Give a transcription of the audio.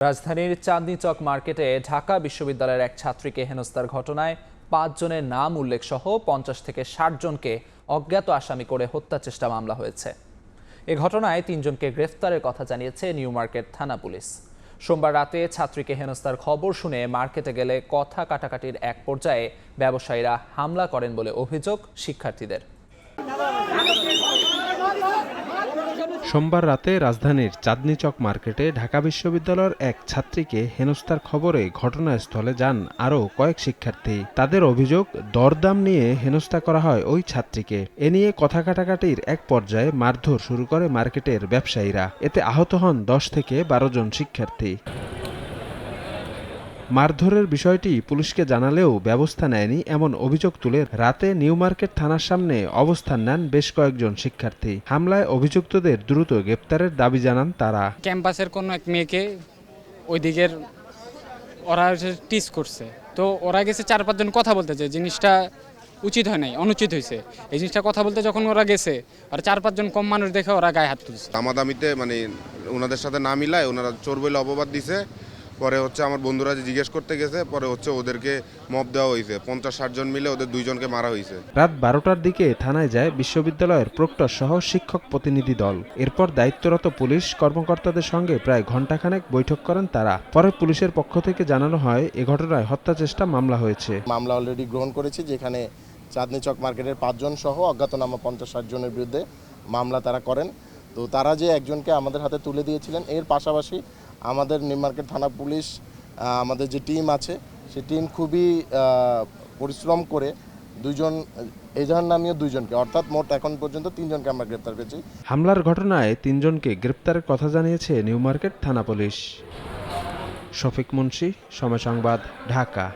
রাজধানীর চাঁদনী চক মার্কেটে ঢাকা বিশ্ববিদ্যালয়ের এক ছাত্রীকে হেনস্থার ঘটনায় পাঁচজনের নাম উল্লেখ সহ পঞ্চাশ থেকে ষাট জনকে অজ্ঞাত আসামি করে হত্যা চেষ্টা মামলা হয়েছে। এ ঘটনায় তিনজনকে গ্রেফতারের কথা জানিয়েছে নিউ মার্কেট থানা পুলিশ। সোমবার রাতে ছাত্রীকে হেনস্থার খবর শুনে মার্কেটে গেলে কথা কাটাকাটির এক পর্যায়ে ব্যবসায়ীরা হামলা করেন বলে অভিযোগ শিক্ষার্থীদের। সোমবার রাতে রাজধানীর চাঁদনী চক মার্কেটে ঢাকা বিশ্ববিদ্যালয়ের এক ছাত্রীকে হেনস্থার খবরে ঘটনাস্থলে যান আরও কয়েক শিক্ষার্থী। তাদের অভিযোগ, দরদাম নিয়ে হেনস্থা করা হয় ওই ছাত্রীকে। এ নিয়ে কথা কাটাকাটির এক পর্যায়ে মারধর শুরু করে মার্কেটের ব্যবসায়ীরা। এতে আহত হন দশ থেকে বারো জন শিক্ষার্থী। মারধরের বিষয়টি পুলিশকে জানালেও ব্যবস্থা নেয়নি এমন অভিযোগ তুলে রাতে নিউ মার্কেট থানার সামনে অবস্থান নেন বেশ কয়েকজন শিক্ষার্থী। হামলায় অভিযুক্তদের দ্রুত গ্রেপ্তারের দাবি জানান তারা। ক্যাম্পাসের কোনো এক মেয়েকে ওই দিকের ওরা টিস করছে। তো ওরা গেছে চার পাঁচজন কথা বলতে চায় জিনিসটা উচিত হয় নাই অনুচিত হয়েছে। এই জিনিসটা কথা বলতে যখন ওরা গেছে আর চার পাঁচজন কম মানুষ দেখে ওরা গায়ে হাত তুলছে। দামাদামিতে মানে ওনাদের সাথে না মিলায় ওনারা চোর বলে অপবাদ দিছে। পরে হচ্ছে আমার বন্ধুরা যে জিজ্ঞেস করতে গেছে পরে হচ্ছে ওদেরকে মপ দেওয়া হয়েছে। পঞ্চাশ ষাট জন মিলে ওদের দুইজনকে মারা হয়েছে। রাত বারোটার দিকে থানায় যায় বিশ্ববিদ্যালয়ের প্রক্টর সহ শিক্ষক প্রতিনিধি দল। এরপর দায়িত্বরত পুলিশ কর্মকর্তাদের সঙ্গে প্রায় ঘণ্টাখানেক বৈঠক করেন তারা। পরে পুলিশের পক্ষ থেকে জানানো হয় এ ঘটনায় হত্যা চেষ্টা মামলা হয়েছে। মামলা অলরেডি গ্রহণ করেছি যেখানে চাঁদনি চক মার্কেটের পাঁচজন সহ অজ্ঞাতনামা পঞ্চাশ ষাট জনের বিরুদ্ধে মামলা তারা করেন। তো তারা যে একজনকে আমাদের হাতে তুলে দিয়েছিলেন, এর পাশাপাশি আমাদের নিউ মার্কেট থানা পুলিশ আমাদের যে টিম আছে, সে টিম খুবই পরিশ্রম করে দুইজন এজাহার নামীয় দুইজনকে অর্থাৎ মোট এখন পর্যন্ত তিনজনকে আমরা গ্রেপ্তার করেছি। হামলার ঘটনায় তিনজনকে গ্রেপ্তারের কথা জানিয়েছে নিউ মার্কেট থানা পুলিশ। শফিক মুন্সি, সময় সংবাদ, ঢাকা।